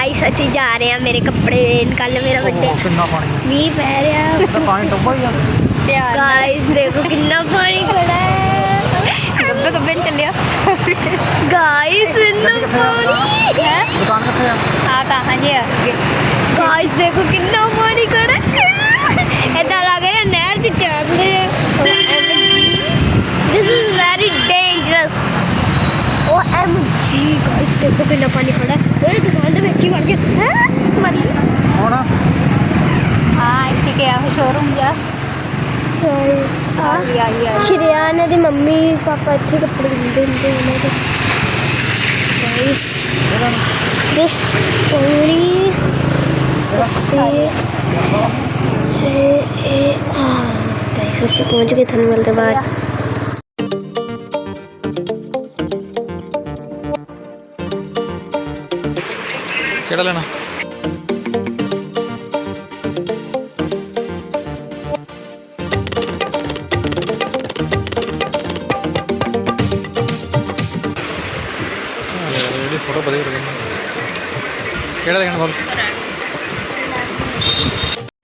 Guys ਅਸੀਂ ਜਾ ਰਹੇ ਹਾਂ ਮੇਰੇ ਕੱਪੜੇ ਲੈਣ। ਕੱਲ ਮੇਰਾ ਵੱਡੇ ਕਿੰਨਾ ਪਾਣੀ ਮੀਂਹ ਪੈ ਰਿਹਾ। ਤਾਂ ਪਾਣੀ ਡੁੱਬਾ ਹੀ ਜਾਂਦਾ ਪਿਆਰ ਗਾਇਸ ਦੇਖੋ ਕਿੰਨਾ ਪਾਣੀ ਖੜਾ ਹੈ। ਗੱਬੇ ਗੱਬੇ ਨੂੰ ਚੱਲਿਆ। ਗਾਇਸ ਇੰਨਾ ਪਾਣੀ ਹੈ। ਦੁਕਾਨ ਕਿੱਥੇ ਆ? ਆ ਕਹਾਂ ਜੀ ਅੱਗੇ। ਗਾਇਸ ਦੇਖੋ ਕਿੰਨਾ ਪਾਣੀ ਖੜਾ ਹੈ। ਇਦਾਂ ਲੱਗ ਰਿਹਾ ਨਹਿਰ 'ਚ ਚੱਲ ਰਹੇ ਹਾਂ this is very dangerous O M G guys ਦੇਖੋ ਕਿੰਨਾ ਪਾਣੀ ਖੜਾ। ਹੈ ਇਹ ਦੁਕਾਨ ਦੇ ਵਿੱਚ ਹੀ ਵੜ ਗਿਆ। ਹੈ? ਮਰੀ। ਹੁਣ ਹਾਂ ਇੱਥੇ ਗਿਆ ਉਹ ਸ਼ੋਰੂਮ ਜਾ। ਸ਼੍ਰਿਆਨ ਦੀ ਮੰਮੀ ਪਾਪਾ ਇੱਥੇ ਕੱਪੜੇ ਦਿੰਦੇ ਹੁੰਦੇ ਉਹਨਾਂ ਦੇ। ਗਾਇਸ ਦਿਸ ਪੋਲੀਸ ਅਸੀਂ ਇਹ ਆ ਗਾਇਸ ਅਸੀਂ ਪਹੁੰਚ ਗਏ ਤੁਹਾਨੂੰ ਮਿਲਦੇ ਬਾਅਦ ਕਿਹੜਾ ਲੈਣਾ? ਫੋਟੋ ਵਧੀਆ ਲੱਗਦੀ ਕਿਹੜਾ ਲੈਣਾ ਬੋਲ?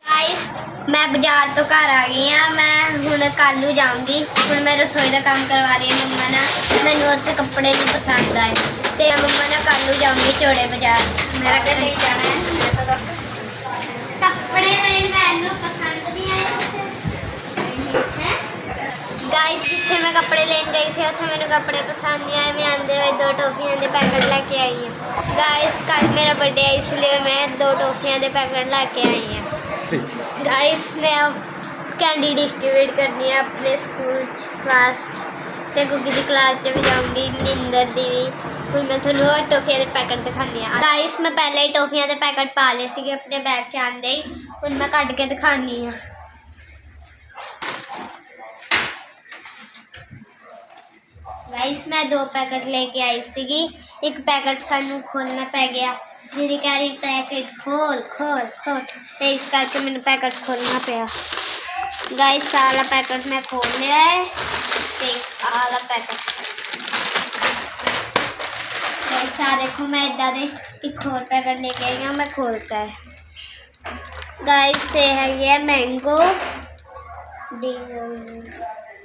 ਗਾਇਸ ਮੈਂ ਬਾਜ਼ਾਰ ਤੋਂ ਘਰ ਆ ਗਈ ਆ ਮੈਂ ਹੁਣ ਕੱਲ ਨੂੰ ਜਾਊਂਗੀ। ਹੁਣ ਮੈਂ ਰਸੋਈ ਦਾ ਕੰਮ ਕਰਵਾ ਰਹੀ ਹਾਂ। ਮੰਮਾ ਨਾਲ ਮੈਨੂੰ ਉੱਥੇ ਕੱਪੜੇ ਨਹੀਂ ਪਸੰਦ ਆਏ। ਤੇ ਮੰਮਾ ਨਾਲ ਕੱਲ ਨੂੰ ਜਾਊਂਗੀ ਚੋੜੇ ਬਾਜ਼ਾਰ। ਮੇਰਾ ਘਰ ਨਹੀਂ ਜਾਣਾ ਹੈ ਕੱਪੜੇ ਮੇਰੇ ਮੈਨੂੰ ਪਸੰਦ ਨਹੀਂ ਆਏ ਹੈ ਗਾਇਸ ਜਿੱਥੇ ਮੈਂ ਕੱਪੜੇ ਲੈਣ ਗਈ ਸੀ ਉੱਥੇ ਮੈਨੂੰ ਕੱਪੜੇ ਪਸੰਦ ਨਹੀਂ ਆਏ ਮੈਂ ਆਂਦੇ ਹੋਏ ਦੋ ਟੋਫੀਆਂ ਦੇ ਪੈਕਟ ਲੈ ਕੇ ਆਈ ਹਾਂ ਗਾਇਸ ਕੱਲ ਮੇਰਾ ਬਰਥਡੇ ਹੈ ਇਸ ਲਈ ਮੈਂ ਦੋ ਟੋਫੀਆਂ ਦੇ ਪੈਕਟ ਲੈ ਕੇ ਆਈ ਹਾਂ गाइस मैं अब कैंडी डिस्ट्रीब्यूट करनी है अपने स्कूल क्लास ਤੇ ਗੁੱਗੀ ਦੀ ਕਲਾਸ 'ਚ ਵੀ ਜਾਊਂਗੀ ਮਨਿੰਦਰ ਦੀ ਵੀ ਹੁਣ ਮੈਂ ਤੁਹਾਨੂੰ ਉਹ ਟੋਫੀਆਂ ਦੇ ਪੈਕਟ ਦਿਖਾਉਂਦੀ ਆ ਗਾਇਸ ਮੈਂ ਪਹਿਲੇ ਹੀ ਟੋਫੀਆਂ ਦੇ ਪੈਕਟ ਪਾ ਲਏ ਸੀਗੇ ਆਪਣੇ ਬੈਗ 'ਚ ਆਂਦੇ ਹੀ। ਹੁਣ ਮੈਂ ਕੱਢ ਕੇ ਦਿਖਾਉਂਦੀ ਆ ਗਾਇਸ ਮੈਂ ਦੋ ਪੈਕਟ ਲੈ ਕੇ ਆਈ ਸੀਗੀ। ਇੱਕ ਪੈਕਟ ਸਾਨੂੰ ਖੋਲਣਾ ਪੈ ਗਿਆ। ਜਿਹਦੀ ਕਹਿ ਰਹੀ ਪੈਕਟ ਖੋਲ ਖੋਲ ਖੋਲ ਤੇ ਇਸ ਕਰਕੇ ਮੈਨੂੰ ਪੈਕਟ ਖੋਲਣਾ ਪਿਆ। ਗਾਇਸ ਆਹ ਵਾਲਾ ਪੈਕਟ ਮੈਂ ਖੋਲ ਲਿਆ ਹੈ। ਤੇ ਆਹ ਵਾਲਾ ਪੈਕਟ ਗਾਇਸ ਆ ਦੇਖੋ ਮੈਂ ਇਦਾਂ ਦੇ ਇੱਕ ਹੋਰ ਪੈਕਟ ਲੈ ਕੇ ਆਈ ਹਾਂ ਮੈਂ ਖੋਲਤਾ ਹੈ। ਗਾਇਸ ਇਹ ਹੈਗੇ ਆ ਮੈਂਗੋ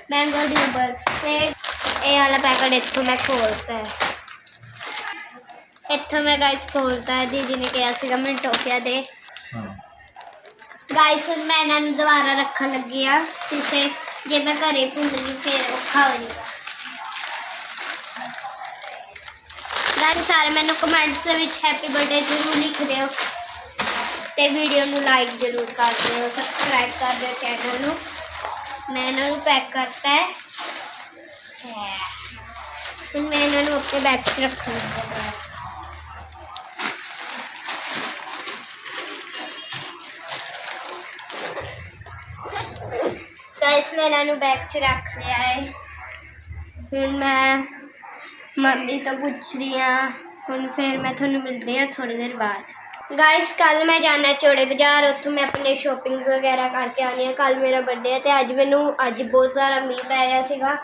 ਮੈਂਗੋ ਡਿਊਬਲਸ ਤੇ ਇਹ ਵਾਲਾ ਪੈਕਟ ਇੱਥੋਂ ਮੈਂ ਖੋਲਤਾ ਹੈ। ਇੱਥੋਂ ਮੈਂ ਗਾਇਸ ਖੋਲਤਾ ਹੈ ਦੀਦੀ ਨੇ ਕਿਹਾ ਸੀਗਾ ਮੈਨੂੰ ਟੋਫੀਆਂ ਦੇ ਗਾਇਸ ਹੁਣ ਮੈਂ ਇਹਨਾਂ ਨੂੰ ਦੁਬਾਰਾ ਰੱਖਣ ਲੱਗੀ ਆ ਕਿਸੇ ਜੇ ਮੈਂ ਘਰੇ ਭੁੱਲ ਗਈ ਫਿਰ ਔਖਾ ਹੋ ਜਾਏਗਾ ਗਾਇਸ ਸਾਰੇ ਮੈਨੂੰ ਕਮੈਂਟਸ ਵਿੱਚ ਹੈਪੀ ਬਰਥਡੇ ਜ਼ਰੂਰ ਲਿਖ ਦਿਓ। ਤੇ ਵੀਡੀਓ ਨੂੰ ਲਾਈਕ ਜ਼ਰੂਰ ਕਰ ਦਿਓ ਸਬਸਕ੍ਰਾਈਬ ਕਰ ਦਿਓ ਚੈਨਲ ਨੂੰ। ਮੈਂ ਇਹਨਾਂ ਨੂੰ ਪੈਕ ਕਰਤਾ ਹੈ। ਹੁਣ ਮੈਂ ਇਹਨਾਂ ਨੂੰ ਆਪਣੇ ਬੈਗ 'ਚ ਰੱਖਣ ਗਾਇਸ ਮੈਂ ਇਹਨਾਂ ਨੂੰ ਬੈਗ 'ਚ ਰੱਖ ਲਿਆ ਹੈ। ਹੁਣ ਮੈਂ ਮੰਮੀ ਤੋਂ ਪੁੱਛ ਰਹੀ ਹਾਂ। ਹੁਣ ਫਿਰ ਮੈਂ ਤੁਹਾਨੂੰ ਮਿਲਦੀ ਹਾਂ ਥੋੜੀ ਦੇਰ ਬਾਅਦ। ਗਾਇਸ ਕੱਲ ਮੈਂ ਜਾਣਾ ਚੋੜੇ ਬਾਜ਼ਾਰ। ਉੱਥੋਂ ਮੈਂ ਆਪਣੇ ਸ਼ੋਪਿੰਗ ਵਗੈਰਾ ਕਰਕੇ ਆਉਣੀ ਹੈ। ਕੱਲ ਮੇਰਾ ਬਰਥਡੇ ਹੈ ਤੇ ਅੱਜ ਮੈਨੂੰ, ਅੱਜ ਬਹੁਤ ਸਾਰਾ ਮੀਂਹ ਪੈ ਰਿਹਾ ਸੀਗਾ।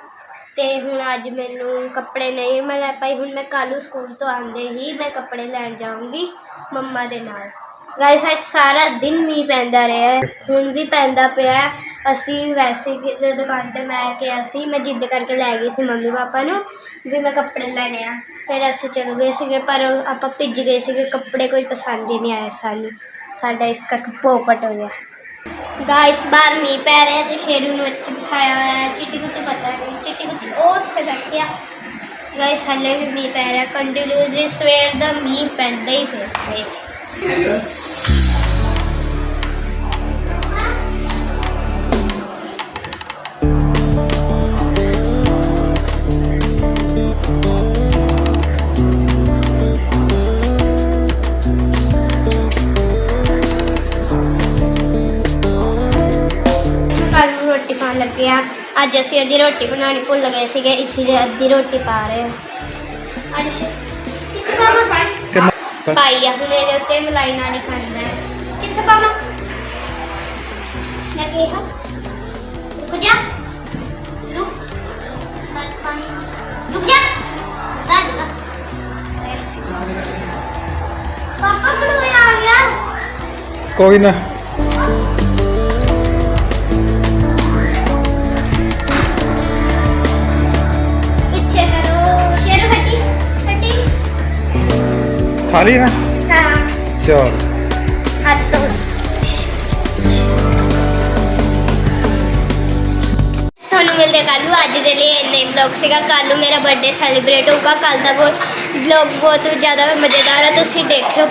ਤੇ ਹੁਣ ਅੱਜ ਮੈਨੂੰ ਕੱਪੜੇ ਨਹੀਂ ਮੈਂ ਲੈ ਪਾਈ ਹੁਣ ਮੈਂ ਕੱਲ੍ਹ ਨੂੰ ਸਕੂਲ ਤੋਂ ਆਉਂਦੇ ਹੀ ਮੈਂ ਕੱਪੜੇ ਲੈਣ ਜਾਊਂਗੀ ਮੰਮਾ ਦੇ ਨਾਲ। ਗਾਇਸ ਅੱਜ ਸਾਰਾ ਦਿਨ ਮੀਂਹ ਪੈਂਦਾ ਰਿਹਾ ਹੁਣ ਵੀ ਪੈਂਦਾ ਪਿਆ ਅਸੀਂ ਵੈਸੇ ਕਿ ਦੁਕਾਨ ਤੇ ਮੈਂ ਕਿਹਾ ਸੀ, ਮੈਂ ਜਿੱਦ ਕਰਕੇ ਲੈ ਗਈ ਸੀ ਮੰਮੀ ਪਾਪਾ ਨੂੰ ਵੀ ਮੈਂ ਕੱਪੜੇ ਲੈਣੇ ਆ। ਫਿਰ ਅਸੀਂ ਚਲੇ ਗਏ ਸੀਗੇ, ਪਰ ਆਪਾਂ ਭਿੱਜ ਗਏ ਸੀਗੇ, ਕੱਪੜੇ ਕੋਈ ਪਸੰਦ ਹੀ ਨਹੀਂ ਆਏ ਸਾਨੂੰ। ਸਾਡਾ ਇਸ ਕਰਕੇ ਪੋਪਟ ਹੋ ਗਿਆ। ਗਾਇਸ ਬਾਹਰ ਮੀਂਹ ਪੈ ਰਿਹਾ ਤੇ ਸ਼ੇਰੂ ਨੂੰ ਇੱਥੇ ਬਿਠਾਇਆ ਹੋਇਆ ਹੈ। ਚਿੱਟੀ ਕੁੱਤੀ ਪਤਾ ਨਹੀਂ, ਚਿੱਟੀ ਕੁੱਤੀ ਉਹ ਉੱਥੇ ਬੈਠਿਆ ਆ। ਗਾਇਸ ਹਾਲੇ ਵੀ ਮੀਂਹ ਪੈ ਰਿਹਾ। ਕੰਟੀਨਿਊਸਲੀ ਸਵੇਰ ਦਾ ਮੀਂਹ ਪੈਂਦਾ ਹੀ ਪਿਆ ਹੈ। ਲੱਗੇ ਆ। ਅੱਜ ਅਸੀਂ ਅੱਧੀ ਰੋਟੀ ਬਣਾਉਣੀ ਭੁੱਲ ਗਏ ਸੀਗੇ ਇਸ ਲਈ ਅੱਧੀ ਰੋਟੀ ਪਾ ਰਹੇ ਹਾਂ ਅੱਜ ਕਿੱਥੇ ਪਾਵਾਂ? ਪਾਈ ਆ ਹੁਣ ਇਹਦੇ ਉੱਤੇ ਮਲਾਈ ਨਾਲ ਹੀ ਖਾਂਦਾ ਹੈ ਕਿੱਥੇ ਪਾਵਾਂ? ਮੈਂ ਕਿਹਾ ਰੁਕ ਜਾ। ਰੁਕ। ਬਸ ਪਾਣੀ ਰੁਕ ਜਾ। ਦਾਦਾ ਪਾਪਾ ਕੋਈ ਨਾ। ਖਾ ਲਈ ਨਾ ਹਾਂ ਚਲ ਹੱਥ ਧੋ ਤੁਹਾਨੂੰ ਮਿਲਦੇ ਕੱਲ ਨੂੰ ਅੱਜ ਦੇ ਲਈ ਇੰਨਾ ਹੀ ਵਲੌਗ ਸੀਗਾ। ਕੱਲ ਨੂੰ ਮੇਰਾ ਬਰਥਡੇ ਸੈਲੀਬ੍ਰੇਟ ਹੋਊਗਾ। ਕੱਲ ਦਾ ਵਲੌਗ ਬਹੁਤ ਜ਼ਿਆਦਾ ਮਜ਼ੇਦਾਰ ਹੈ। ਤੁਸੀਂ ਦੇਖਿਓ